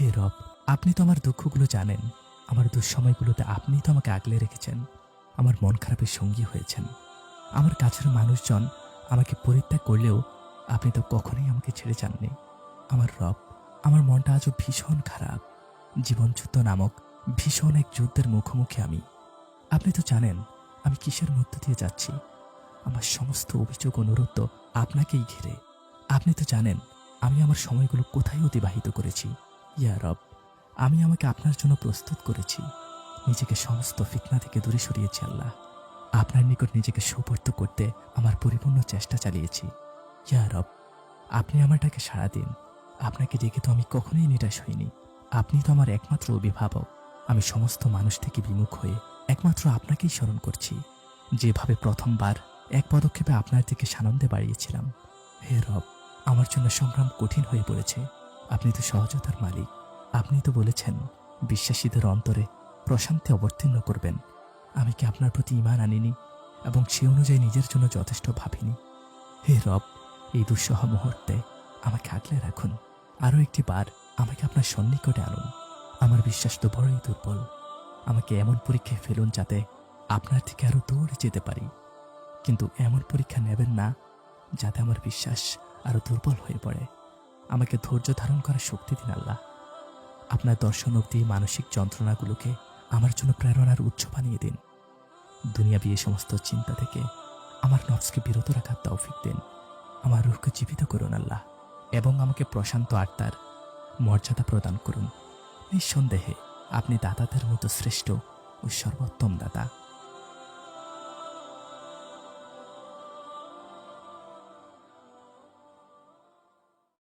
হে রব, আপনি তো আমার দুঃখগুলো জানেন। আমার দুঃসময়গুলোতে আপনি তো আমাকে আগলে রেখেছেন। আমার মন খারাপের সঙ্গী হয়েছেন। আমার কাছের মানুষজন আমাকে পরিত্যাগ করলেও আপনি তো কখনোই আমাকে ছেড়ে যাননি। আমার রব, আমার মনটা আজও ভীষণ খারাপ। জীবনযুদ্ধ নামক ভীষণ এক যুদ্ধের মুখোমুখি আমি। আপনি তো জানেন, আমি কিসের মধ্য দিয়ে যাচ্ছি। আমার সমস্ত অভিযোগ অনুরোধ তো আপনাকেই ঘিরে। আপনি তো জানেন, আমি আমার সময়গুলো কোথায় অতিবাহিত করেছি। ইয়া রব, আমি আমাকে আপনার জন্য প্রস্তুত করেছি। নিজেকে সমস্ত ফিতনা থেকে দূরে সরিয়েছি আল্লাহ। আপনার নিকট নিজেকে সুপর্ত করতে আমার পরিপূর্ণ চেষ্টা চালিয়েছি। ইয়া রব, আপনি আমার ডাকে সাড়া দিন। আপনাকে ডেকে তো আমি কখনোই নিরাশ হইনি। আপনি তো আমার একমাত্র অভিভাবক। আমি সমস্ত মানুষ থেকে বিমুখ হয়ে একমাত্র আপনাকেই স্মরণ করছি। যেভাবে প্রথমবার এক পদক্ষেপে আপনার দিকে সানন্দে বাড়িয়েছিলাম। হে রব, আমার জন্য সংগ্রাম কঠিন হয়ে পড়েছে। আপনি তো সহজতার মালিক। আপনি তো বলেছেন, বিশ্বাসীদের অন্তরে প্রশান্তি অবতীর্ণ করবেন। আমি কি আপনার প্রতি ইমান আনিনি এবং সে অনুযায়ী নিজের জন্য যথেষ্ট ভাবিনি? হে রব, এই দুঃসহ মুহূর্তে আমাকে আগলে রাখুন। আরও একটি বার আমাকে আপনার সন্নিকটে আনুন। আমার বিশ্বাস তো বড়ই দুর্বল। আমাকে এমন পরীক্ষায় ফেলুন যাতে আপনার থেকে আরও দূরে যেতে পারি। কিন্তু এমন পরীক্ষা নেবেন না যাতে আমার বিশ্বাস আরও দুর্বল হয়ে পড়ে। আমাকে ধৈর্য ধারণ করার শক্তি দিন আল্লাহ। আপনার দর্শন অব্দি মানসিক যন্ত্রণাগুলোকে আমার জন্য প্রেরণার উৎস বানিয়ে দিন। দুনিয়াবি এই সমস্ত চিন্তা থেকে আমার নফসকে বিরত রাখার তৌফিক দিন। আমার রুহকে জীবিত করুন আল্লাহ এবং আমাকে প্রশান্ত আত্মার মর্যাদা প্রদান করুন। নিঃসন্দেহে আপনি দাতাদের মতো শ্রেষ্ঠ ও সর্বোত্তম দাতা।